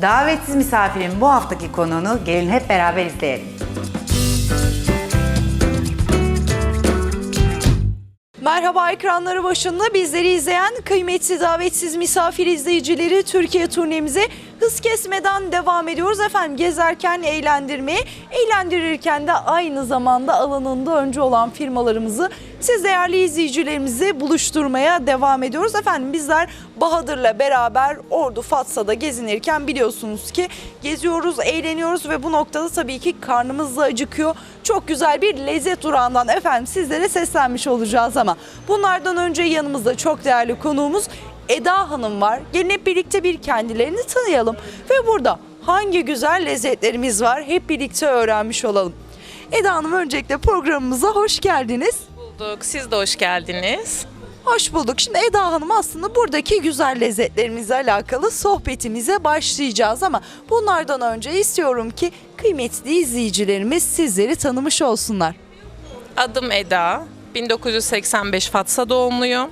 Davetsiz misafirin bu haftaki konuğunu gelin hep beraber izleyelim. Merhaba ekranları başında bizleri izleyen kıymetli davetsiz misafir izleyicileri Türkiye turnemize hız kesmeden devam ediyoruz. Efendim gezerken eğlendirmeye, eğlendirirken de aynı zamanda alanında önce olan firmalarımızı siz değerli izleyicilerimizi buluşturmaya devam ediyoruz. Efendim bizler Bahadır'la beraber Ordu Fatsa'da gezinirken biliyorsunuz ki geziyoruz, eğleniyoruz ve bu noktada tabii ki karnımız da acıkıyor. Çok güzel bir lezzet durağından efendim sizlere seslenmiş olacağız ama bunlardan önce yanımızda çok değerli konuğumuz Eda Hanım var. Gelin hep birlikte bir kendilerini tanıyalım ve burada hangi güzel lezzetlerimiz var hep birlikte öğrenmiş olalım. Eda Hanım öncelikle programımıza hoş geldiniz. Bulduk. Siz de hoş geldiniz. Hoş bulduk. Şimdi Eda Hanım aslında buradaki güzel lezzetlerimizle alakalı sohbetimize başlayacağız ama bunlardan önce istiyorum ki kıymetli izleyicilerimiz sizleri tanımış olsunlar. Adım Eda. 1985 Fatsa doğumluyum.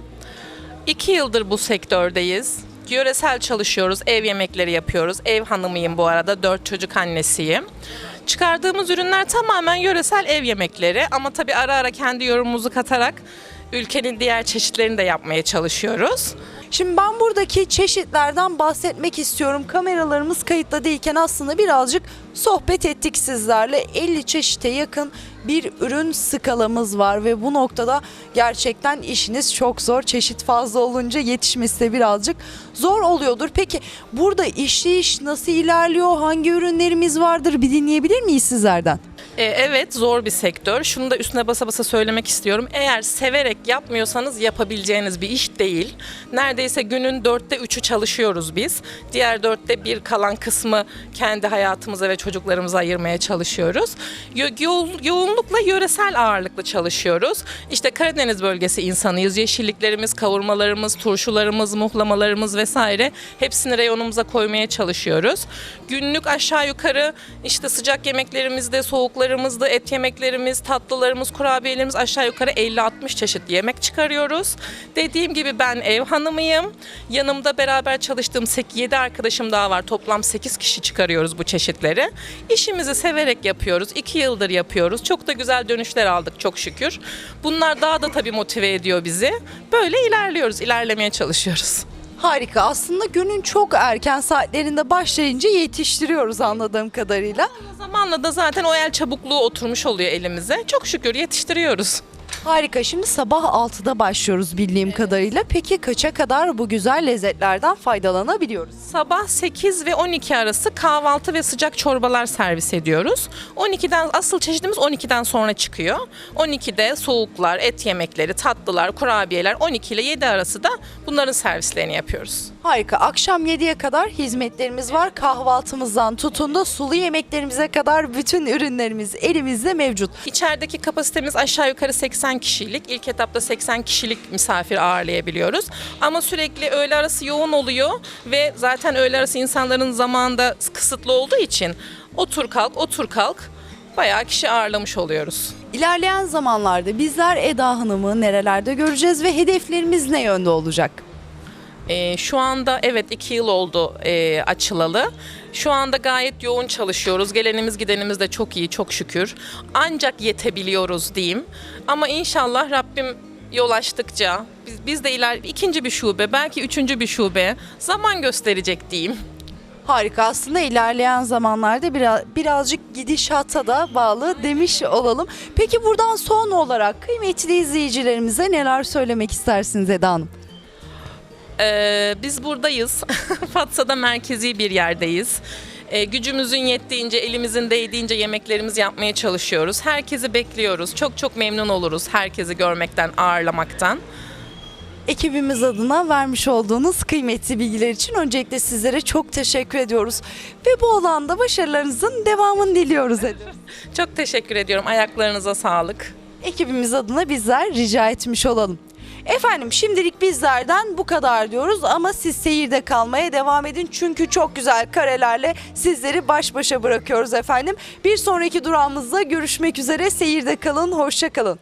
İki yıldır bu sektördeyiz. Yöresel çalışıyoruz, ev yemekleri yapıyoruz. Ev hanımıyım bu arada, dört çocuk annesiyim. Çıkardığımız ürünler tamamen yöresel ev yemekleri ama tabii ara ara kendi yorumumuzu katarak ülkenin diğer çeşitlerini de yapmaya çalışıyoruz. Şimdi ben buradaki çeşitlerden bahsetmek istiyorum. Kameralarımız kayıtlı değilken aslında birazcık sohbet ettik sizlerle. 50 çeşite yakın bir ürün skalamız var ve bu noktada gerçekten işiniz çok zor. Çeşit fazla olunca yetişmesi de birazcık zor oluyordur. Peki burada işleyiş nasıl ilerliyor? Hangi ürünlerimiz vardır? Bir dinleyebilir miyiz sizlerden? E, evet zor bir sektör. Şunu da üstüne basa basa söylemek istiyorum. Eğer severek yapmıyorsanız yapabileceğiniz bir iş değil. Neredeyse günün dörtte üçü çalışıyoruz biz. Diğer dörtte bir kalan kısmı kendi hayatımıza ve çocuklarımıza ayırmaya çalışıyoruz. Yo- yo- yoğunlukla yöresel ağırlıklı çalışıyoruz. İşte Karadeniz bölgesi insanıyız. Yeşilliklerimiz, kavurmalarımız, turşularımız, muhlamalarımız vesaire hepsini reyonumuza koymaya çalışıyoruz. Günlük aşağı yukarı işte sıcak yemeklerimizde, soğuklarımızda, et yemeklerimiz, tatlılarımız, kurabiyelerimiz aşağı yukarı 50-60 çeşit yemek çıkarıyoruz. Dediğim gibi ben ev hanımıyım. Yanımda beraber çalıştığım 7 arkadaşım daha var. Toplam 8 kişi çıkarıyoruz bu çeşitleri. İşimizi severek yapıyoruz. 2 yıldır yapıyoruz. Çok da güzel dönüşler aldık çok şükür. Bunlar daha da tabii motive ediyor bizi. Böyle ilerliyoruz, ilerlemeye çalışıyoruz. Harika. Aslında günün çok erken saatlerinde başlayınca yetiştiriyoruz anladığım kadarıyla. Zamanla da zaten o el çabukluğu oturmuş oluyor elimize. Çok şükür yetiştiriyoruz. Harika. Şimdi sabah 6'da başlıyoruz bildiğim kadarıyla. Peki kaça kadar bu güzel lezzetlerden faydalanabiliyoruz? Sabah 8 ve 12 arası kahvaltı ve sıcak çorbalar servis ediyoruz. 12'den asıl çeşidimiz 12'den sonra çıkıyor. 12'de soğuklar, et yemekleri, tatlılar, kurabiyeler 12 ile 7 arası da bunların servislerini yapıyoruz. Harika. Akşam 7'ye kadar hizmetlerimiz var. Kahvaltımızdan tutun da sulu yemeklerimize kadar bütün ürünlerimiz elimizde mevcut. İçerideki kapasitemiz aşağı yukarı 80 kişilik. İlk etapta 80 kişilik misafir ağırlayabiliyoruz. Ama sürekli öğle arası yoğun oluyor ve zaten öğle arası insanların zamanında kısıtlı olduğu için otur kalk otur kalk bayağı kişi ağırlamış oluyoruz. İlerleyen zamanlarda bizler Eda Hanım'ı nerelerde göreceğiz ve hedeflerimiz ne yönde olacak? Ee, şu anda evet iki yıl oldu e, açılalı. Şu anda gayet yoğun çalışıyoruz. Gelenimiz gidenimiz de çok iyi çok şükür. Ancak yetebiliyoruz diyeyim. Ama inşallah Rabbim yol açtıkça biz, biz de iler ikinci bir şube belki üçüncü bir şube zaman gösterecek diyeyim. Harika aslında ilerleyen zamanlarda biraz, birazcık gidişata da bağlı demiş olalım. Peki buradan son olarak kıymetli izleyicilerimize neler söylemek istersiniz Eda Hanım? Ee, biz buradayız. Fatsa'da merkezi bir yerdeyiz. Ee, gücümüzün yettiğince, elimizin değdiğince yemeklerimizi yapmaya çalışıyoruz. Herkesi bekliyoruz. Çok çok memnun oluruz herkesi görmekten, ağırlamaktan. Ekibimiz adına vermiş olduğunuz kıymetli bilgiler için öncelikle sizlere çok teşekkür ediyoruz. Ve bu alanda başarılarınızın devamını diliyoruz. Çok teşekkür ediyorum. Ayaklarınıza sağlık. Ekibimiz adına bizler rica etmiş olalım. Efendim şimdilik bizlerden bu kadar diyoruz ama siz seyirde kalmaya devam edin çünkü çok güzel karelerle sizleri baş başa bırakıyoruz efendim. Bir sonraki durağımızda görüşmek üzere seyirde kalın, hoşça kalın.